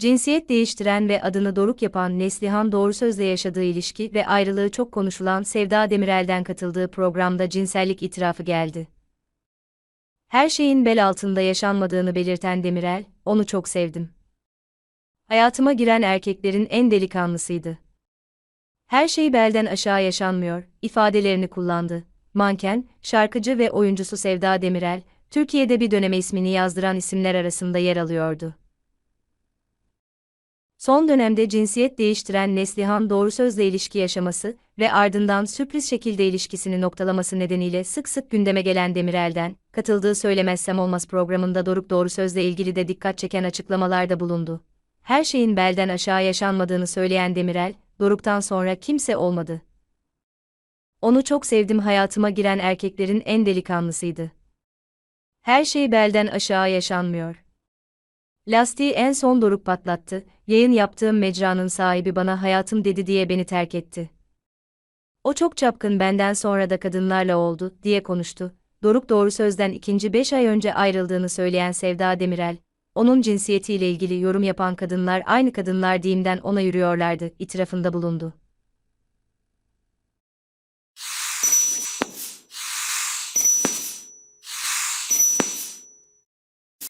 Cinsiyet değiştiren ve adını Doruk yapan Neslihan Doğru Söz'le yaşadığı ilişki ve ayrılığı çok konuşulan Sevda Demirel'den katıldığı programda cinsellik itirafı geldi. Her şeyin bel altında yaşanmadığını belirten Demirel, onu çok sevdim. Hayatıma giren erkeklerin en delikanlısıydı. Her şey belden aşağı yaşanmıyor, ifadelerini kullandı. Manken, şarkıcı ve oyuncusu Sevda Demirel, Türkiye'de bir döneme ismini yazdıran isimler arasında yer alıyordu. Son dönemde cinsiyet değiştiren Neslihan Doğru Söz'le ilişki yaşaması ve ardından sürpriz şekilde ilişkisini noktalaması nedeniyle sık sık gündeme gelen Demirel'den, katıldığı Söylemezsem Olmaz programında Doruk Doğru Söz'le ilgili de dikkat çeken açıklamalarda bulundu. Her şeyin belden aşağı yaşanmadığını söyleyen Demirel, Doruk'tan sonra kimse olmadı. Onu çok sevdim hayatıma giren erkeklerin en delikanlısıydı. Her şey belden aşağı yaşanmıyor. Lastiği en son Doruk patlattı, yayın yaptığım mecranın sahibi bana hayatım dedi diye beni terk etti. O çok çapkın benden sonra da kadınlarla oldu, diye konuştu. Doruk doğru sözden ikinci beş ay önce ayrıldığını söyleyen Sevda Demirel, onun cinsiyetiyle ilgili yorum yapan kadınlar aynı kadınlar diyeyimden ona yürüyorlardı, itirafında bulundu.